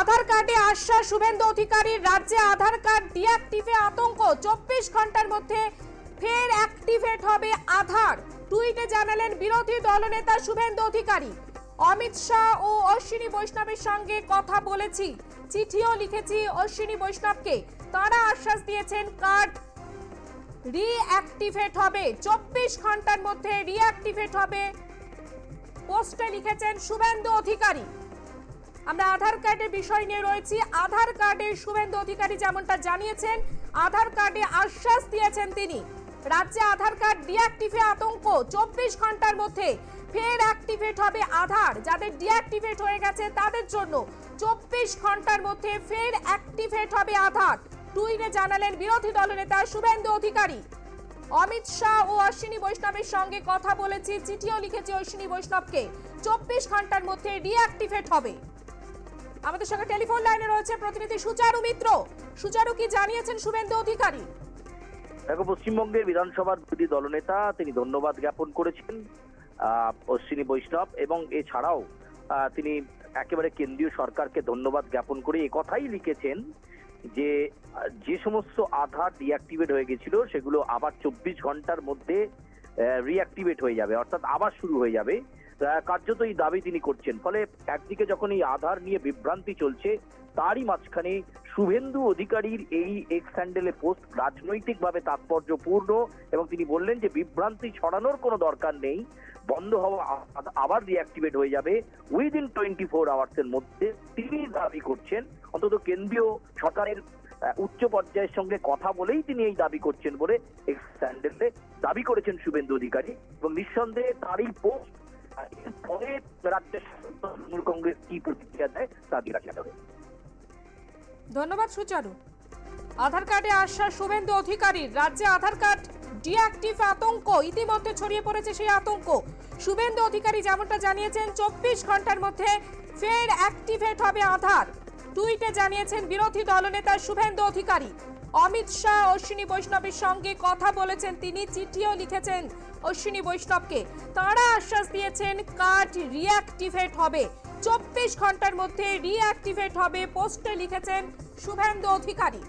আধার কার্ডে আশ্বাস শুভেন্দু অধিকারীর রাজ্যে আধার কার্ড ডিঅ্যাক্টিভে আতঙ্ক। চব্বিশ ঘণ্টার মধ্যে ফের অ্যাক্টিভেট হবে আধার। টুইটে জানালেন বিরোধী দলনেতা শুভেন্দু অধিকারী। অমিত শাহ ও অশ্বিনী বৈষ্ণবের সঙ্গে কথা বলেছি। চিঠিও লিখেছি অশ্বিনী বৈষ্ণবকে। তারা আশ্বাস দিয়েছেন কার্ড রিঅ্যাক্টিভেট হবে। চব্বিশ ঘণ্টার মধ্যে রিঅ্যাক্টিভেট হবে। পোস্টে লিখেছেন শুভেন্দু অধিকারী। আমরা আধার কার্ডের বিষয় নিয়ে রয়েছি। আধার কার্ডের শুভেন্দু অধিকারী যেমনটা জানিয়েছেন, আধার কার্ডে আশ্বাস দিয়েছেন তিনি। রাজ্যে আধার কার্ড ডিঅ্যাক্টিভে আতঙ্ক, চব্বিশ ঘণ্টার মধ্যে ফের অ্যাক্টিভেট হবে আধার। যাদের ডিঅ্যাক্টিভেট হয়ে গেছে, তাদের জন্য চব্বিশ ঘণ্টার মধ্যে ফের অ্যাক্টিভেট হবে আধার। টুইটে জানালেন বিরোধী দলনেতা শুভেন্দু অধিকারী। অমিত শাহ ও অশ্বিনী বৈষ্ণবের সঙ্গে কথা বলেছি, চিঠিও লিখেছি অশ্বিনী বৈষ্ণবকে। চব্বিশ ঘণ্টার মধ্যে রিঅ্যাক্টিভেট হবে। আমাদের সঙ্গে টেলিফোন লাইনে রয়েছে প্রতিনিধি সুচারু মিত্র। সুচারু, কি জানিয়েছেন শুভেন্দু অধিকারী? দেখো পশ্চিমবঙ্গের বিধানসভার বিরোধী দলনেতা, তিনি ধন্যবাদ জ্ঞাপন করেছেন অশ্বিনী বৈষ্ণব এবং এছাড়াও তিনি একেবারে কেন্দ্রীয় সরকারকে ধন্যবাদ জ্ঞাপন করে কথাই লিখেছেন যে যে সমস্ত আধার ডিঅ্যাক্টিভেট হয়ে গেছিল, সেগুলো আবার চব্বিশ ঘণ্টার মধ্যে রিঅ্যাক্টিভেট হয়ে যাবে, অর্থাৎ আবার শুরু হয়ে যাবে। কার্যত এই দাবি তিনি করছেন। ফলে একদিকে যখন এই আধার নিয়ে বিভ্রান্তি চলছে, তারই মাঝখানে শুভেন্দু অধিকারীর এই এক্স হ্যান্ডেলে পোস্ট রাজনৈতিকভাবে তাৎপর্যপূর্ণ এবং তিনি বললেন যে বিভ্রান্তি ছড়ানোর কোনো দরকার নেই, বন্ধ হওয়া আবার রিঅ্যাক্টিভেট হয়ে যাবে। উইদিন টোয়েন্টি ফোর আওয়ার্সের মধ্যে তিনি দাবি করছেন, অন্তত কেন্দ্রীয় সরকারের উচ্চ পর্যায়ের সঙ্গে কথা বলেই তিনি এই দাবি করছেন বলে এক্স হ্যান্ডেলে দাবি করেছেন শুভেন্দু অধিকারী এবং নিঃসন্দেহে তারই পোস্ট এরপরে রাজ্যের কংগ্রেস কি প্রতিক্রিয়া দেয় তা ধন্যবাদ, সুচারু। আধার কার্ডে আশ্বাস শুভেন্দু অধিকারীর রাজ্যে আধার কার্ড ডিঅ্যাক্টিভ আতঙ্ক, ইতিমধ্যে ছড়িয়ে পড়েছে সেই আতঙ্ক। শুভেন্দু অধিকারী যেমনটা জানিয়েছেন, চব্বিশ ঘণ্টার মধ্যে ফের অ্যাক্টিভেট হবে আধার। টুইটে জানিয়েছেন বিরোধী দলনেতা শুভেন্দু অধিকারী। অমিত শাহ, অশ্বিনী বৈষ্ণবের সঙ্গে কথা বলেছেন। তিনি চিঠিও লিখেছেন অশ্বিনী বৈষ্ণবকে। তারা আশ্বাস দিয়েছেন, কার্ড রিঅ্যাক্টিভেট হবে। চব্বিশ ঘণ্টার মধ্যে রিঅ্যাক্টিভেট হবে, পোস্টে লিখেছেন শুভেন্দু অধিকারী।